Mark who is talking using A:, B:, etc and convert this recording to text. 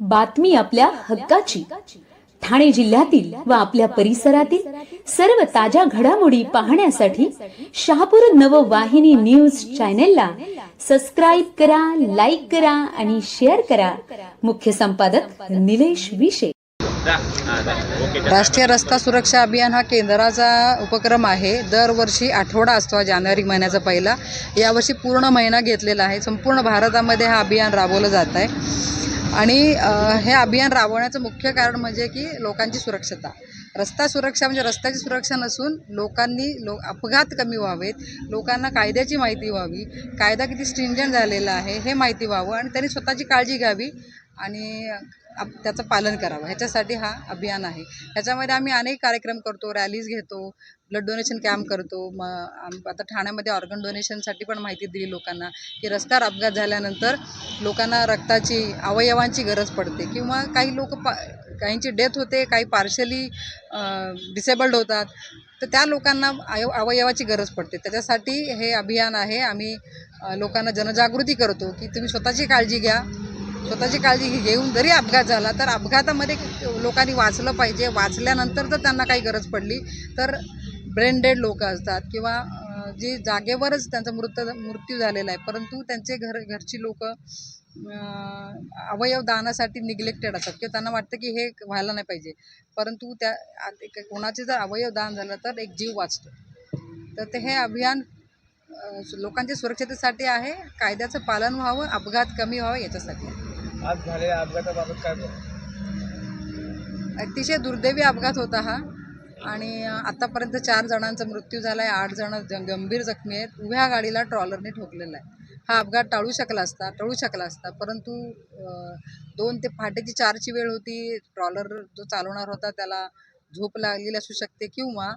A: बातमी आपल्या हक्काची. ठाणे जिल्ह्यातील व आपल्या परिसरातील सर्व ताज्या घडामोडी पाहण्यासाठी शहापूर नववाहिनी न्यूज चॅनेलला सबस्क्राईब करा लाईक करा आणि शेअर करा. मुख्य संपादक निलेश विशे.
B: राष्ट्रीय रस्ता सुरक्षा अभियान हा केंद्राचा उपक्रम आहे. दरवर्षी आठवडा असतो जानेवारी महिन्याचा पहिला. यावर्षी पूर्ण महिना घेतलेला आहे. संपूर्ण भारतामध्ये हा अभियान राबवलं जात आहे. आणि हे अभियान राबवण्याचं मुख्य कारण म्हणजे की लोकांची सुरक्षता. रस्ता सुरक्षा म्हणजे रस्त्याची सुरक्षा नसून लोकांनी लो अपघात कमी व्हावेत लोकांना कायद्याची माहिती व्हावी कायदा किती स्ट्रिंजंट झालेला आहे हे माहिती व्हावं आणि त्यांनी स्वतःची काळजी घ्यावी आणि आप त्याचं पालन करावं. ह्याच्यासाठी हा अभियान आहे. ह्याच्यामध्ये आम्ही अनेक कार्यक्रम करतो रॅलीज घेतो ब्लड डोनेशन कॅम्प करतो. मग आता ठाण्यामध्ये ऑर्गन डोनेशनसाठी पण माहिती दिली लोकांना की रस्त्यावर अपघात झाल्यानंतर लोकांना रक्ताची अवयवांची गरज पडते किंवा काही लोक पा काहींची डेथ होते काही पार्शली डिसेबल्ड होतात तर त्या लोकांना अय अवयवाची गरज पडते. त्याच्यासाठी हे अभियान आहे. आम्ही लोकांना जनजागृती करतो की तुम्ही स्वतःची काळजी घ्या. स्वतःची काळजी घेऊन जरी अपघात झाला तर अपघातामध्ये लोकांनी वाचलं पाहिजे. वाचल्यानंतर जर त्यांना काही गरज पडली तर ब्रेन डेड लोक असतात किंवा जी जागेवरच त्यांचा मृत मृत्यू झालेला आहे. परंतु त्यांचे घर घरची लोक अवयव दानासाठी निग्लेक्टेड असतात किंवा त्यांना वाटतं की हे व्हायला नाही पाहिजे. परंतु त्या कोणाचे जर अवयव दान झालं तर एक जीव वाचतो. तर ते हे अभियान लोकांच्या सुरक्षतेसाठी आहे. कायद्याचं पालन व्हावं अपघात कमी व्हावं याच्यासाठी. आहे.
C: आज झालेल्या अपघाताबाबत काय बोला
B: अतिशय दुर्दैवी अपघात होता हा. आणि आत्तापर्यंत आतापर्यंत चार जणांचा मृत्यू झाला आहे आठ जण ज- गंभीर जखमी आहेत. उभ्या गाडीला ट्रॉलरने ठोकलेला आहे. हा अपघात टाळू शकला असता टळू शकला असता परंतु दोन ते पहाटेची चारची वेळ होती. ट्रॉलर जो चालवणार होता त्याला झोप लागलेली असू शकते किंवा